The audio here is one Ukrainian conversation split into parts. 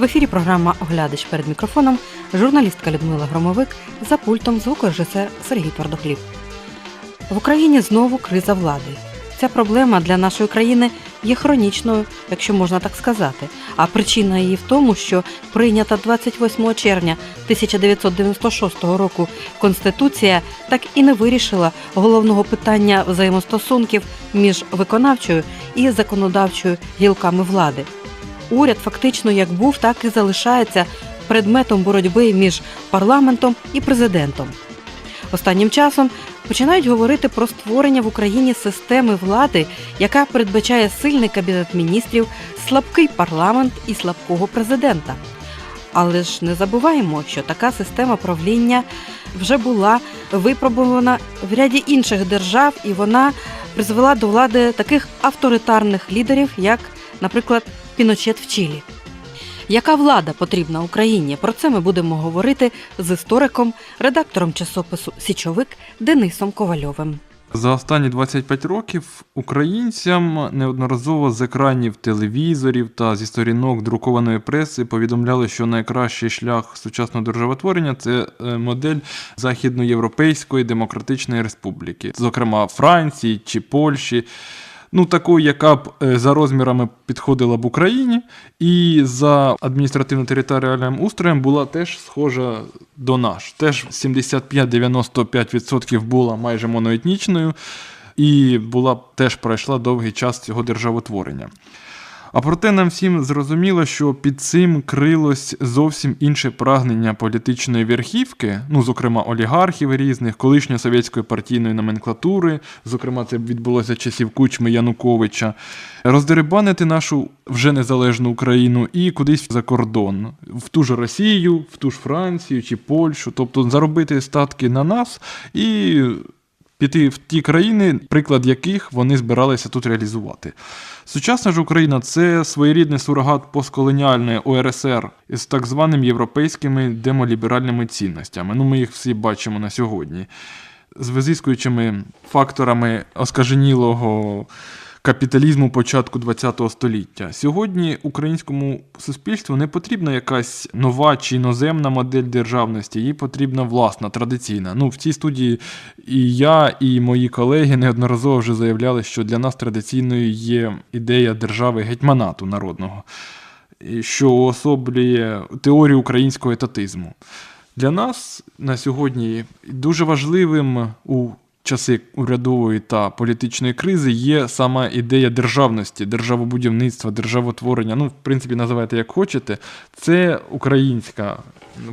В ефірі програма Оглядач перед мікрофоном, журналістка Людмила Громовик за пультом звукорежисер Сергій Твердохліб. В Україні знову криза влади. Ця проблема для нашої країни є хронічною, якщо можна так сказати. А причина її в тому, що прийнята 28 червня 1996 року Конституція так і не вирішила головного питання взаємостосунків між виконавчою і законодавчою гілками влади. Уряд фактично як був, так і залишається предметом боротьби між парламентом і президентом. Останнім часом починають говорити про створення в Україні системи влади, яка передбачає сильний кабінет міністрів, слабкий парламент і слабкого президента. Але ж не забуваємо, що така система правління вже була випробована в ряді інших держав, і вона призвела до влади таких авторитарних лідерів, як, наприклад, Піночет в Чилі. Яка влада потрібна Україні? Про це ми будемо говорити з істориком, редактором часопису Січовик Денисом Ковальовим. За останні 25 років українцям неодноразово з екранів телевізорів та зі сторінок друкованої преси повідомляли, що найкращий шлях сучасного державотворення це е, модель Західноєвропейської демократичної республіки, зокрема Франції чи Польщі. Ну, такою, яка б е, за розмірами підходила б Україні, і за адміністративно-територіальним устроєм була теж схожа до наш. Теж 75-95% була майже моноетнічною, і була теж пройшла довгий час цього державотворення. А проте нам всім зрозуміло, що під цим крилось зовсім інше прагнення політичної верхівки, ну, зокрема, олігархів різних, колишньої совєтської партійної номенклатури, зокрема, це відбулося часів Кучми Януковича, роздерибанити нашу вже незалежну Україну і кудись за кордон, в ту ж Росію, в ту ж Францію чи Польщу, тобто заробити статки на нас і піти в ті країни, приклад яких вони збиралися тут реалізувати. Сучасна ж Україна це своєрідний сурогат постколоніальної ОРСР із так званими європейськими демоліберальними цінностями. Ну, ми їх всі бачимо на сьогодні. З визискуючими факторами оскаженілого капіталізму початку ХХ століття. Сьогодні українському суспільству не потрібна якась нова чи іноземна модель державності, їй потрібна власна, традиційна. Ну, в цій студії і я, і мої колеги неодноразово вже заявляли, що для нас традиційною є ідея держави гетьманату народного, що уособлює теорію українського етатизму. Для нас на сьогодні дуже важливим у часи урядової та політичної кризи є сама ідея державності, державобудівництва, державотворення. Ну, в принципі, називайте як хочете. Це українська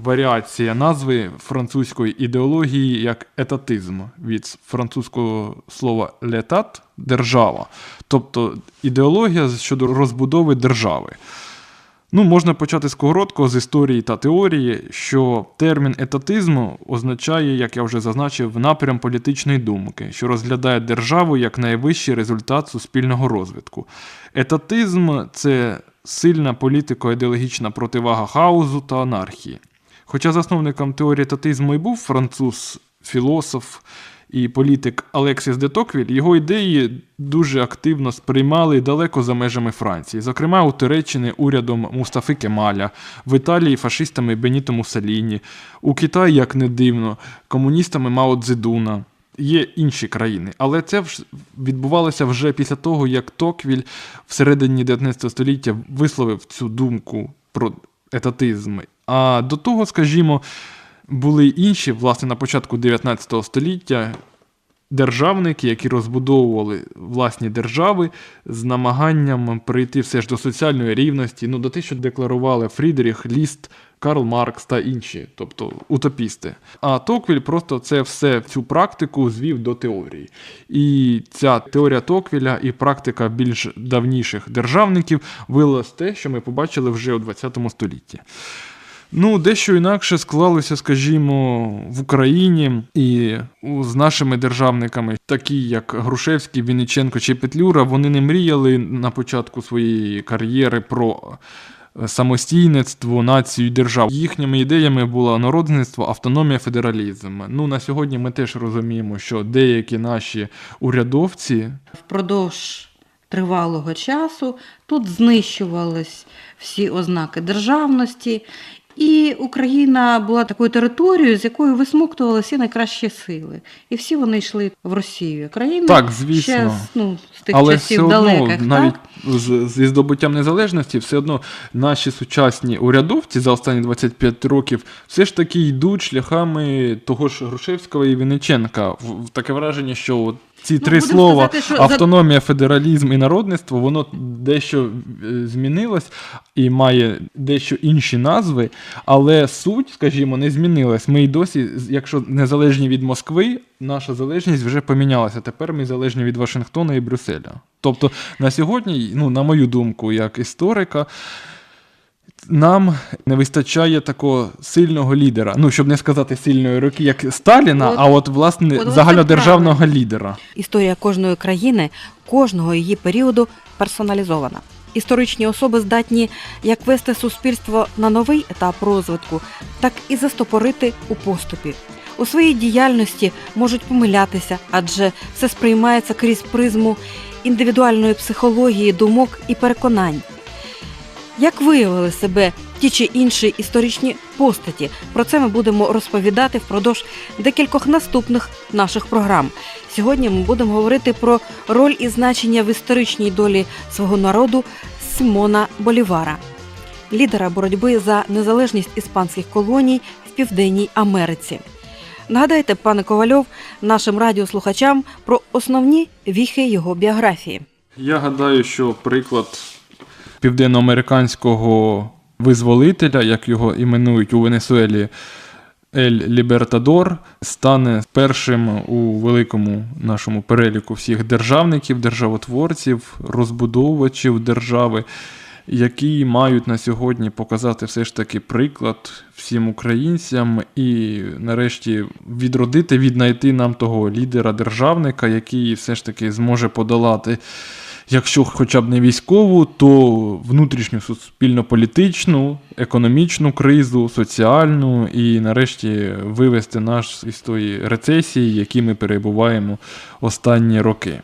варіація назви французької ідеології як етатизм від французького слова летат держава, тобто ідеологія щодо розбудови держави. Ну, можна почати з короткого з історії та теорії, що термін етатизму означає, як я вже зазначив, напрям політичної думки, що розглядає державу як найвищий результат суспільного розвитку. Етатизм це сильна політико-ідеологічна противага хаосу та анархії. Хоча засновником теорії етатизму і був француз, філософ і політик Алексіс де Токвіль, його ідеї дуже активно сприймали далеко за межами Франції, зокрема у Туреччині урядом Мустафи Кемаля, в Італії фашистами Беніто Муссоліні, у Китаї, як не дивно, комуністами Мао Цзедуна. Є інші країни, але це відбувалося вже після того, як Токвіль всередині 19 століття висловив цю думку про етатизм. А до того, скажімо, були інші, власне, на початку 19 століття державники, які розбудовували власні держави з намаганням прийти все ж до соціальної рівності, ну до те, що декларували Фрідріх, Ліст, Карл Маркс та інші, тобто утопісти. А Токвіль просто це все цю практику звів до теорії. І ця теорія Токвіля і практика більш давніших державників вилилась те, що ми побачили вже у 20 столітті. Ну, дещо інакше склалося, скажімо, в Україні і з нашими державниками, такі як Грушевський, Вінниченко чи Петлюра, вони не мріяли на початку своєї кар'єри про е, самостійництво, націю і державу. Їхніми ідеями було народництво, автономія, федералізм. Ну, на сьогодні ми теж розуміємо, що деякі наші урядовці Впродовж тривалого часу. Тут знищувались всі ознаки державності, і Україна була такою територією, з якою висмоктували всі найкращі сили. І всі вони йшли в Росію. Країна Так, звісно. ще ну, з тих Але часів все одно, далеких. навіть так? з, зі здобуттям незалежності, все одно наші сучасні урядовці за останні 25 років все ж таки йдуть шляхами того ж Грушевського і Винниченка. В- в Таке враження, що от ці Ну, три слова сказати, що автономія, федералізм і народництво, воно дещо е, змінилось і має дещо інші назви, але суть, скажімо, не змінилась. Ми й досі, якщо незалежні від Москви, наша залежність вже помінялася. Тепер ми залежні від Вашингтона і Брюсселя. Тобто на сьогодні, ну, на мою думку, як історика, нам не вистачає такого сильного лідера. Ну, щоб не сказати сильної руки, як Сталіна, От- а от власне от загальнодержавного лідера. Історія кожної країни, кожного її періоду персоналізована. Історичні особи здатні як вести суспільство на новий етап розвитку, так і застопорити у поступі. У своїй діяльності можуть помилятися, адже все сприймається крізь призму індивідуальної психології, думок і переконань. Як виявили себе ті чи інші історичні постаті? Про це ми будемо розповідати впродовж декількох наступних наших програм. Сьогодні ми будемо говорити про роль і значення в історичній долі свого народу Симона Болівара, лідера боротьби за незалежність іспанських колоній в Південній Америці. Нагадайте, пане Ковальов, нашим радіослухачам про основні віхи його біографії. Я гадаю, що приклад південноамериканського визволителя, як його іменують у Венесуелі, Ель Лібертадор, стане першим у великому нашому переліку всіх державників, державотворців, розбудовувачів держави, які мають на сьогодні показати все ж таки приклад всім українцям і нарешті відродити, віднайти нам того лідера державника, який все ж таки зможе подолати якщо хоча б не військову, то внутрішню суспільно-політичну, економічну кризу, соціальну і нарешті вивести нас із тої рецесії, в якій ми перебуваємо останні роки.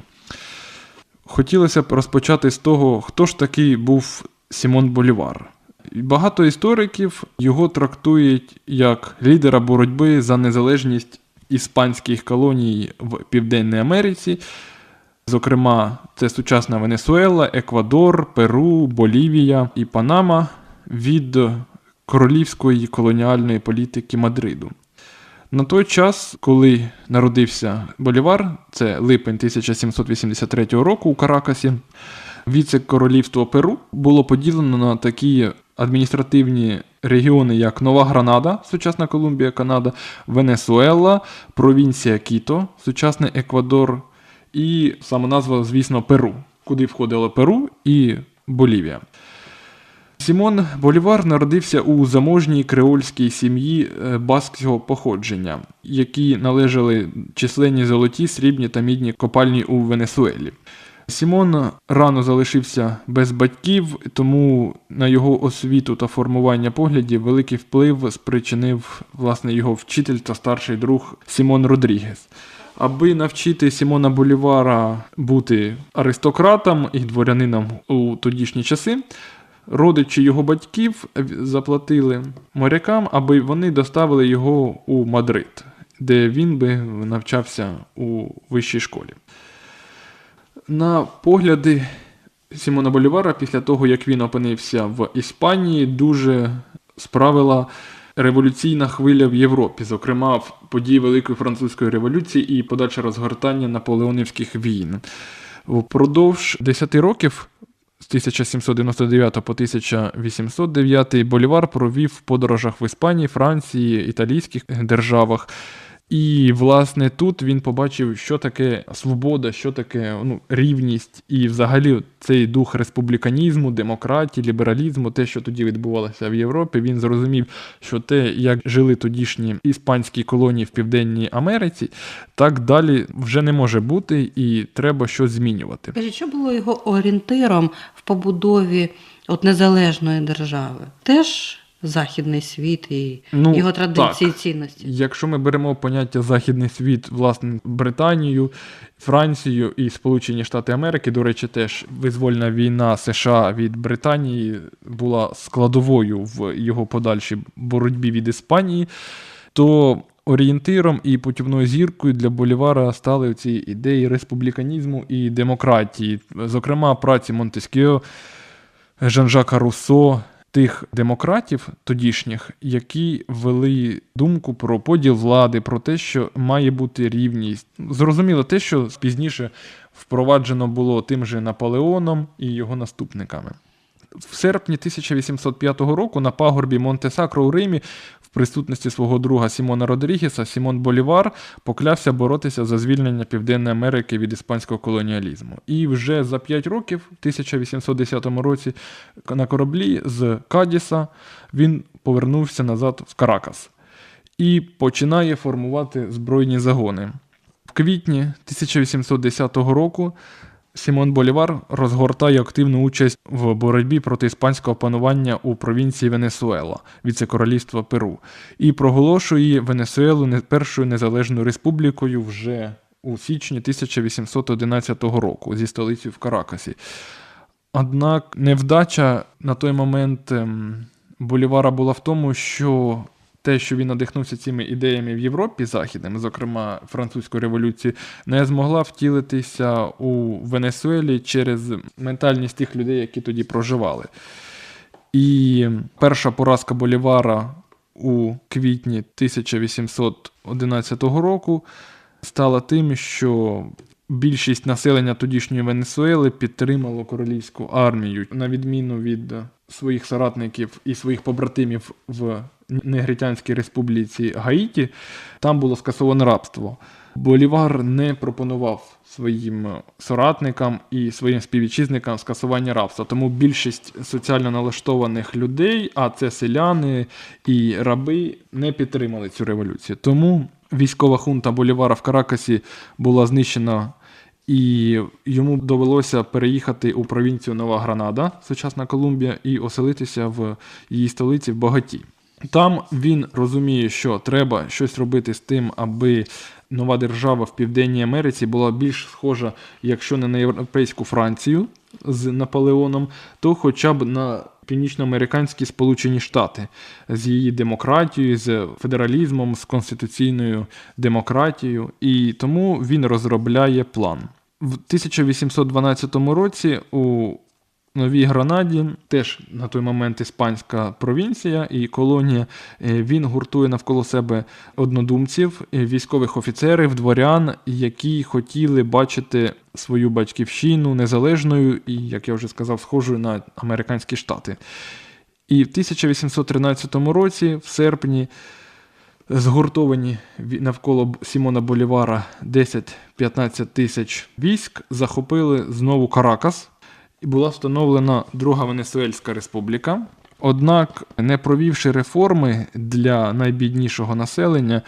Хотілося б розпочати з того, хто ж такий був Сімон Болівар. Багато істориків його трактують як лідера боротьби за незалежність іспанських колоній в Південній Америці. Зокрема, це сучасна Венесуела, Еквадор, Перу, Болівія і Панама від королівської колоніальної політики Мадриду. На той час, коли народився Болівар, це липень 1783 року у Каракасі, віце-королівство Перу було поділено на такі адміністративні регіони, як Нова Гранада, сучасна Колумбія, Канада, Венесуела, провінція Кіто, сучасний Еквадор, і саме назва, звісно, Перу, куди входило Перу і Болівія. Сімон Болівар народився у заможній креольській сім'ї е, баскського походження, які належали численні золоті, срібні та мідні копальні у Венесуелі. Сімон рано залишився без батьків, тому на його освіту та формування поглядів великий вплив спричинив власне його вчитель та старший друг Сімон Родрігес. Аби навчити Сімона Болівара бути аристократом і дворянином у тодішні часи, родичі його батьків заплатили морякам, аби вони доставили його у Мадрид, де він би навчався у вищій школі. На погляди Сімона Болівара, після того, як він опинився в Іспанії, дуже справила революційна хвиля в Європі, зокрема в події Великої французької революції і подальше розгортання наполеонівських війн. Впродовж 10 років. З 1799 по 1809 Болівар провів в подорожах в Іспанії, Франції, італійських державах. І, власне, тут він побачив, що таке свобода, що таке ну, рівність, і взагалі цей дух республіканізму, демократії, лібералізму, те, що тоді відбувалося в Європі, він зрозумів, що те, як жили тодішні іспанські колонії в Південній Америці, так далі вже не може бути, і треба щось змінювати. Скажіть, що було його орієнтиром в побудові от незалежної держави? Теж західний світ і Ну, його традиції так. цінності. Якщо ми беремо поняття Західний світ, власне, Британію, Францію і Сполучені Штати Америки, до речі, теж визвольна війна США від Британії була складовою в його подальшій боротьбі від Іспанії, то орієнтиром і путівною зіркою для Болівара стали ці ідеї республіканізму і демократії, зокрема праці Монтескіо, Жан-Жака Руссо, тих демократів тодішніх, які вели думку про поділ влади, про те, що має бути рівність. Зрозуміло те, що пізніше впроваджено було тим же Наполеоном і його наступниками. В серпні 1805 року на пагорбі Монте-Сакро у Римі присутності свого друга Сімона Родрігеса Сімон Болівар поклявся боротися за звільнення Південної Америки від іспанського колоніалізму. І вже за 5 років, в 1810 році, на кораблі з Кадіса він повернувся назад в Каракас і починає формувати збройні загони. В квітні 1810 року Сімон Болівар розгортає активну участь в боротьбі проти іспанського панування у провінції Венесуела, віце-королівства Перу, і проголошує Венесуелу не- першою незалежною республікою вже у січні 1811 року зі столицею в Каракасі. Однак невдача на той момент ем, Болівара була в тому, що те, що він надихнувся цими ідеями в Європі західним, зокрема французькою революцією, не змогла втілитися у Венесуелі через ментальність тих людей, які тоді проживали. І перша поразка Болівара у квітні 1811 року стала тим, що більшість населення тодішньої Венесуели підтримало королівську армію, на відміну від своїх соратників і своїх побратимів в Негритянській республіці Гаїті, там було скасоване рабство. Болівар не пропонував своїм соратникам і своїм співвітчизникам скасування рабства. Тому більшість соціально налаштованих людей, а це селяни і раби, не підтримали цю революцію. Тому військова хунта Болівара в Каракасі була знищена. І йому довелося переїхати у провінцію Нова Гранада, сучасна Колумбія, і оселитися в її столиці в Богаті. Там він розуміє, що треба щось робити з тим, аби нова держава в Південній Америці була більш схожа, якщо не на європейську Францію з Наполеоном, то хоча б на північноамериканські Сполучені Штати з її демократією, з федералізмом, з конституційною демократією. І тому він розробляє план. В 1812 році у Новій Гранаді, теж на той момент іспанська провінція і колонія, е, він гуртує навколо себе однодумців, е, військових офіцерів, дворян, які хотіли бачити свою батьківщину незалежною і, як я вже сказав, схожою на американські штати. І в 1813 році, в серпні, згуртовані навколо Сімона Болівара 10-15 тисяч військ захопили знову Каракас і була встановлена Друга Венесуельська республіка. Однак, не провівши реформи для найбіднішого населення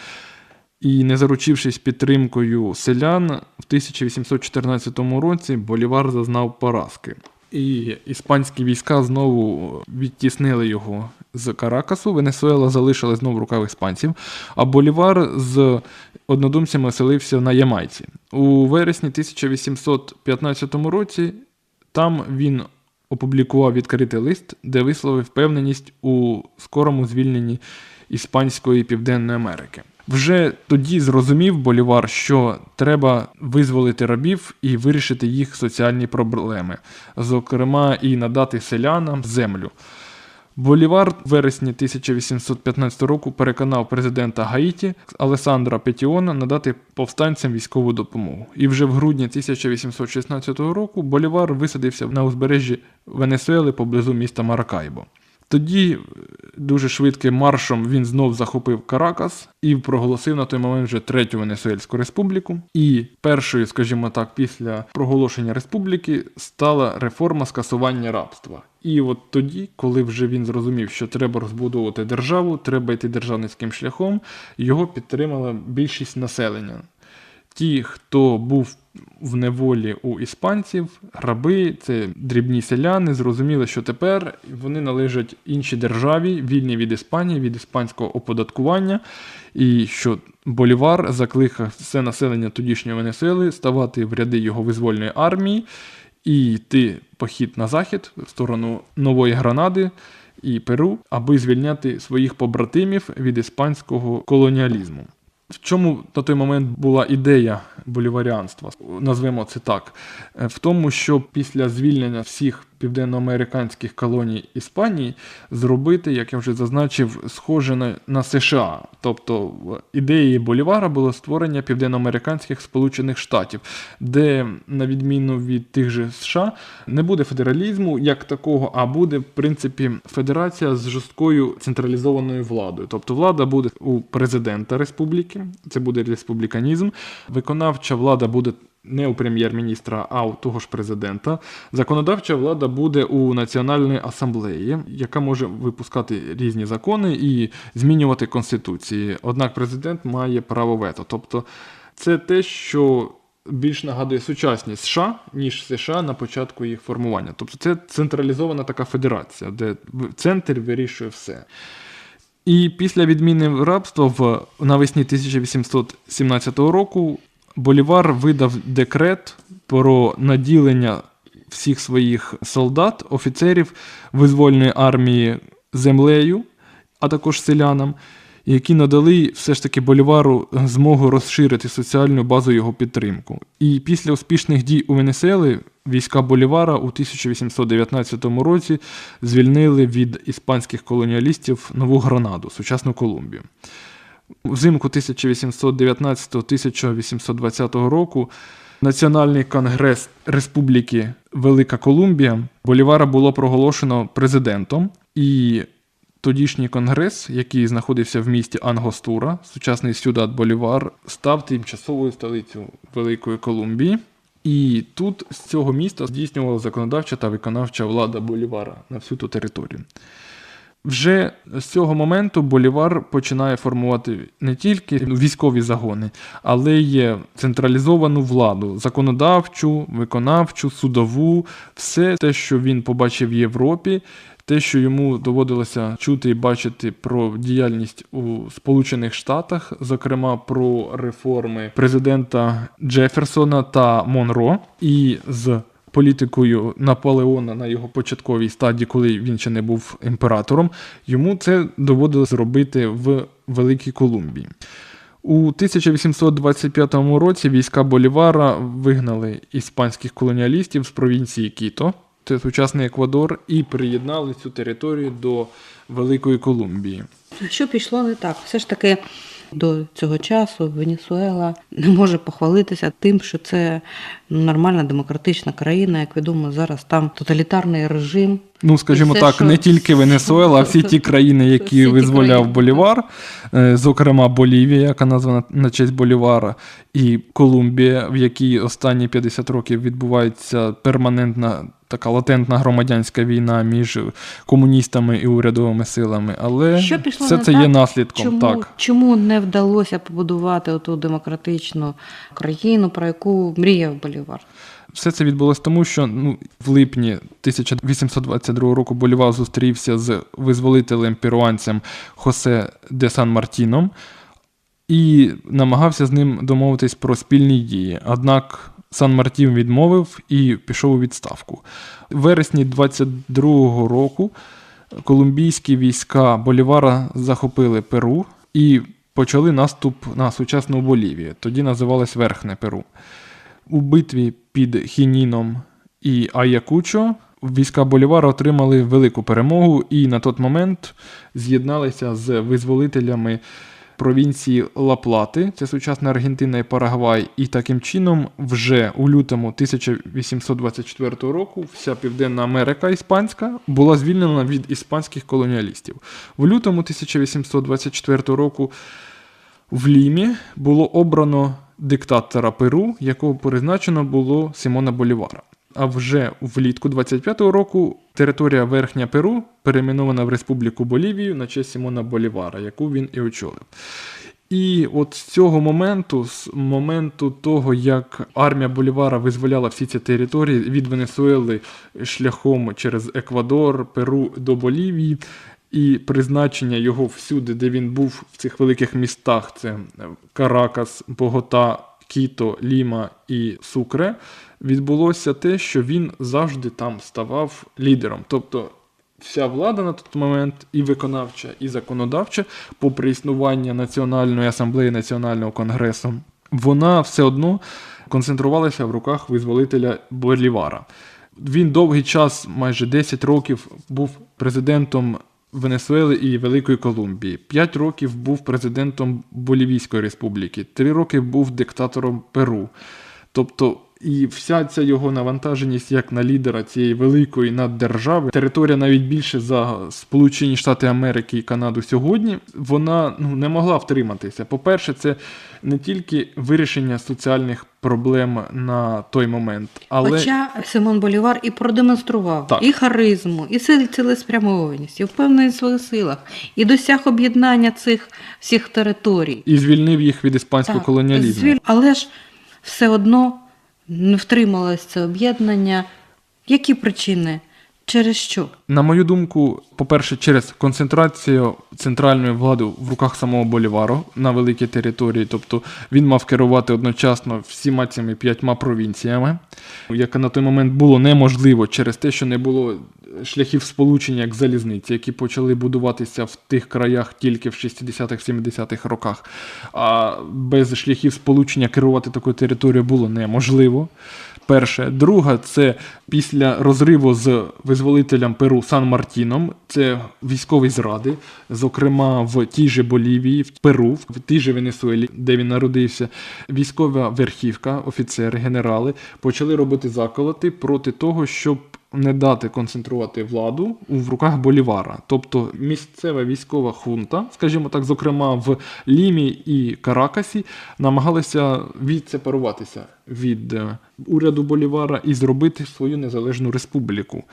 і не заручившись підтримкою селян, в 1814 році Болівар зазнав поразки. І іспанські війська знову відтіснили його з Каракасу. Венесуела залишила знову в руках іспанців, а Болівар з однодумцями оселився на Ямайці. У вересні 1815 році там він опублікував відкритий лист, де висловив впевненість у скорому звільненні Іспанської Південної Америки. Вже тоді зрозумів Болівар, що треба визволити рабів і вирішити їх соціальні проблеми, зокрема, і надати селянам землю. Болівар в вересні 1815 року переконав президента Гаїті Алесандра Петіона надати повстанцям військову допомогу. І вже в грудні 1816 року Болівар висадився на узбережжі Венесуели поблизу міста Маракайбо. Тоді е, дуже швидким маршом він знов захопив Каракас і проголосив на той момент вже третю Венесуельську республіку. І першою, скажімо так, після проголошення республіки стала реформа скасування рабства. І от тоді, коли вже він зрозумів, що треба розбудовувати державу, треба йти державницьким шляхом, його підтримала більшість населення. Ті, хто був в неволі у іспанців, раби, це дрібні селяни, зрозуміли, що тепер вони належать іншій державі, вільні від Іспанії, від іспанського оподаткування, і що Болівар закликав все населення тодішньої Венесуели ставати в ряди його визвольної армії і йти похід на захід в сторону Нової Гранади і Перу, аби звільняти своїх побратимів від іспанського колоніалізму. В чому на той момент була ідея боліваріанства? Назвемо це так. Е, В тому, що після звільнення всіх південноамериканських колоній Іспанії зробити, як я вже зазначив, схоже на, на США. Тобто ідеї Болівара було створення південноамериканських Сполучених Штатів, де, на відміну від тих же США, не буде федералізму як такого, а буде, в принципі, федерація з жорсткою централізованою владою. Тобто влада буде у президента республіки, це буде республіканізм. Виконавча влада буде не у прем'єр-міністра, а у того ж президента. Законодавча влада буде у Національної асамблеї, яка може випускати різні закони і змінювати конституції. Однак президент має право вето. Тобто це те, що більш нагадує сучасність США, ніж США на початку їх формування. Тобто це централізована така федерація, де центр вирішує все. І після відміни рабства в навесні 1817 року Болівар видав декрет про наділення всіх своїх солдат, офіцерів визвольної армії землею, а також селянам, які надали все ж таки Болівару змогу розширити соціальну базу його підтримку. І після успішних дій у Венесуели війська Болівара у 1819 році звільнили від іспанських колоніалістів Нову Гранаду, сучасну Колумбію. Взимку 1819-1820 року Національний конгрес Республіки Велика Колумбія Болівара було проголошено президентом, і тодішній конгрес, який знаходився в місті Ангостура, сучасний Сюдат Болівар, став тимчасовою столицею Великої Колумбії. І тут з цього міста здійснювала законодавча та виконавча влада Болівара на всю ту територію. Вже з цього моменту Болівар починає формувати не тільки військові загони, але й централізовану владу, законодавчу, виконавчу, судову, все те, що він побачив в Європі, те, що йому доводилося чути і бачити про діяльність у Сполучених Штатах, зокрема про реформи президента Джеферсона та Монро, і з політикою Наполеона на його початковій стадії, коли він ще не був імператором, йому це доводилось робити в Великій Колумбії. У 1825 році війська Болівара вигнали іспанських колоніалістів з провінції Кіто, це сучасний Еквадор, і приєднали цю територію до Великої Колумбії. Що пішло не так? Все ж таки до цього часу Венесуела не може похвалитися тим, що це нормальна демократична країна. Як відомо, зараз там тоталітарний режим. Ну, скажімо Все, так, що- не тільки Венесуела, а всі ті країни, які ті визволяв країни. Болівар, е, зокрема Болівія, яка названа на честь Болівара, і Колумбія, в якій останні 50 років відбувається перманентна така латентна громадянська війна між комуністами і урядовими силами. Але Що пішло все це так? є наслідком. Чому, Так. чому не вдалося побудувати оту демократичну країну, про яку мріяв Болівар? Все це відбулося тому, що ну, в липні 1822 року Болівар зустрівся з визволителем перуанцем Хосе де Сан Мартіном і намагався з ним домовитись про спільні дії. Однак Сан Мартін відмовив і пішов у відставку. В вересні 22-го року колумбійські війська Болівара захопили Перу і почали наступ на сучасну Болівію. Тоді називалось Верхне Перу. У битві під Хініном і Аякучо війська Болівара отримали велику перемогу і на той момент з'єдналися з визволителями провінції Ла-Плати, це сучасна Аргентина і Парагвай, і таким чином вже у лютому 1824 року вся Південна Америка іспанська була звільнена від іспанських колоніалістів. В лютому 1824 року в Лімі було обрано диктатора Перу, якого призначено було Симона Болівара. А вже влітку 25-го року територія Верхня Перу перейменована в Республіку Болівію на честь Симона Болівара, яку він і очолив. І от з цього моменту, з моменту того, як армія Болівара визволяла всі ці території від Венесуели шляхом через Еквадор, Перу до Болівії, і призначення його всюди, де він був в цих великих містах: це Каракас, Богота, Кіто, Ліма і Сукре, відбулося те, що він завжди там ставав лідером. Тобто вся влада на той момент, і виконавча, і законодавча, попри існування Національної асамблеї Національного конгресу, вона все одно концентрувалася в руках визволителя Болівара. Він довгий час, майже 10 років, був президентом Венесуели і Великої Колумбії. П'ять років був президентом Болівійської республіки, три роки був диктатором Перу. Тобто, і вся ця його навантаженість як на лідера цієї великої наддержави, територія навіть більше за Сполучені Штати Америки і Канаду сьогодні, вона ну, не могла втриматися. По-перше, це не тільки вирішення соціальних проблем на той момент, але Хоча Симон Болівар і продемонстрував Так. і харизму, і цілеспрямованість, і впевненість в своїх силах, і досяг об'єднання цих всіх територій. і звільнив їх від іспанського Так, колоніалізму. звіль- Але ж все одно не втрималось це об'єднання. Які причини? Через що? На мою думку, по-перше, через концентрацію центральної влади в руках самого Болівару на великій території, тобто він мав керувати одночасно всіма цими п'ятьма провінціями, яке на той момент було неможливо через те, що не було шляхів сполучення як залізниці, які почали будуватися в тих краях тільки в 60-70-х роках. А без шляхів сполучення керувати такою територією було неможливо. Перше. Друге, це після розриву з визволителем Перу Сан Мартіном, це військові зради, зокрема в тій же Болівії, в Перу, в тій же Венесуелі, де він народився. Військова верхівка, офіцери, генерали почали робити заколоти проти того, щоб не дати концентрувати владу в руках Болівара. Тобто місцева військова хунта, скажімо так, зокрема в Лімі і Каракасі, намагалися відсепаруватися від е, уряду Болівара і зробити свою незалежну республіку.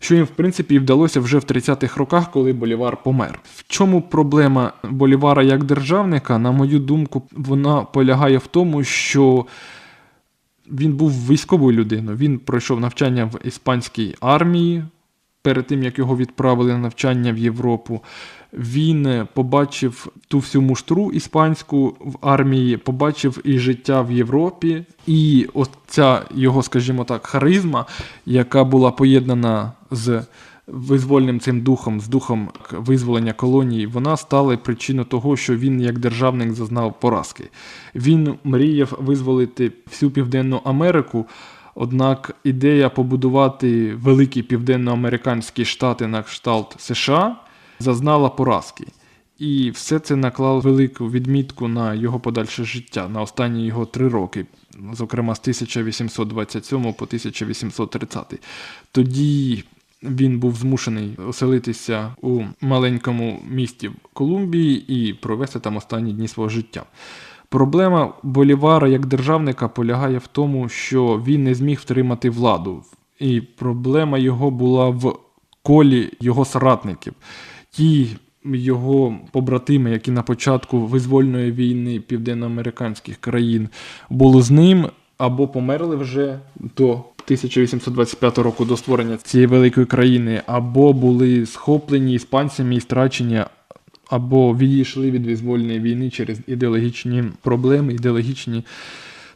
Що їм, в принципі, і вдалося вже в 30-х роках, коли Болівар помер. В чому проблема Болівара як державника, на мою думку, вона полягає в тому, що він був військовою людиною. Він пройшов навчання в іспанській армії перед тим, як його відправили на навчання в Європу. Він е, побачив ту всю муштру іспанську в армії, побачив і життя в Європі, і оця його, скажімо так, харизма, яка була поєднана з визвольним цим духом, з духом визволення колонії, вона стала причиною того, що він як державник зазнав поразки. Він мріяв визволити всю Південну Америку. Однак ідея побудувати великі південноамериканські штати на кшталт США зазнала поразки. І все це наклало велику відмітку на його подальше життя, на останні його три роки, зокрема з 1827 по 1830. Тоді він був змушений оселитися у маленькому місті Колумбії і провести там останні дні свого життя. Проблема Болівара як державника полягає в тому, що він не зміг втримати владу, і проблема його була в колі його соратників. Ті його побратими, які на початку визвольної війни південноамериканських країн були з ним або померли вже до 1825 року до створення цієї великої країни, або були схоплені іспанцями і страчені, або відійшли від визвольної війни через ідеологічні проблеми, ідеологічні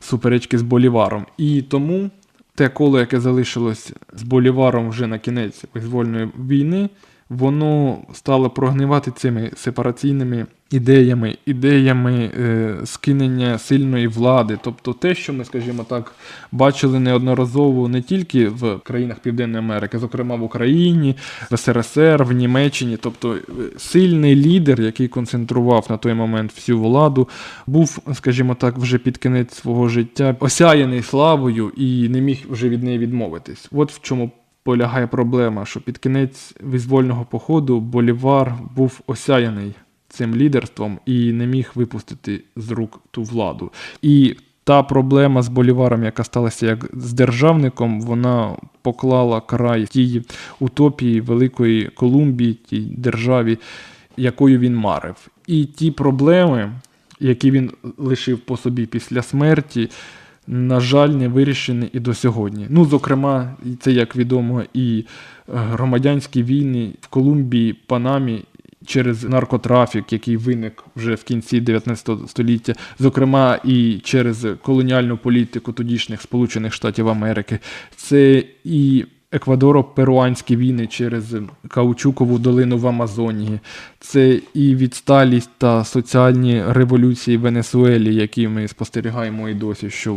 суперечки з Боліваром. І тому те коло, яке залишилось з Боліваром вже на кінець визвольної війни, воно стало прогнивати цими сепараційними ідеями, ідеями е, скинення сильної влади. Тобто те, що ми, скажімо так, бачили неодноразово не тільки в країнах Південної Америки, зокрема в Україні, в СРСР, в Німеччині. Тобто е, сильний лідер, який концентрував на той момент всю владу, був, скажімо так, вже під кінець свого життя осяяний славою і не міг вже від неї відмовитись. От в чому полягає проблема, що під кінець визвольного походу Болівар був осяяний цим лідерством і не міг випустити з рук ту владу. І та проблема з Боліваром, яка сталася як з державником, вона поклала край тій утопії Великої Колумбії, тій державі, якою він марив. І ті проблеми, які він лишив по собі після смерті, на жаль, не вирішені і до сьогодні. Ну, зокрема, це як відомо, і е, громадянські війни в Колумбії, Панамі. Через наркотрафік, який виник вже в кінці 19 століття, зокрема і через колоніальну політику тодішніх Сполучених Штатів Америки, це і еквадоро-перуанські війни через Каучукову долину в Амазонії, це і відсталість та соціальні революції в Венесуелі, які ми спостерігаємо і досі, що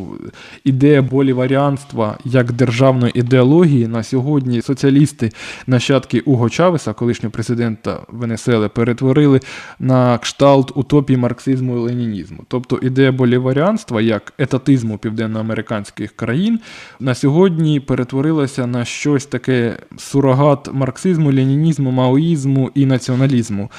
ідея боліваріанства як державної ідеології на сьогодні соціалісти, нащадки Уго Чавеса, колишнього президента Венесуели, перетворили на кшталт утопії марксизму і ленінізму. Тобто ідея боліваріанства як етатизму південноамериканських країн на сьогодні перетворилася на щось таке сурогат марксизму, ленінізму, маоїзму і націоналізму.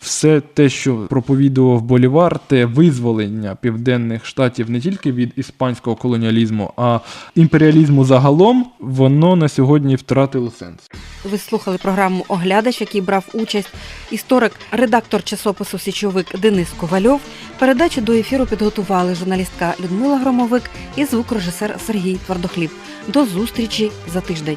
Все те, що проповідував Болівар, те визволення південних штатів не тільки від іспанського колоніалізму, а імперіалізму загалом, воно на сьогодні втратило сенс. Ви слухали програму Оглядач, в якій брав участь історик, редактор часопису Січовик Денис Ковальов. Передачу до ефіру підготували журналістка Людмила Громовик і звукорежисер Сергій Твердохліб. До зустрічі за тиждень.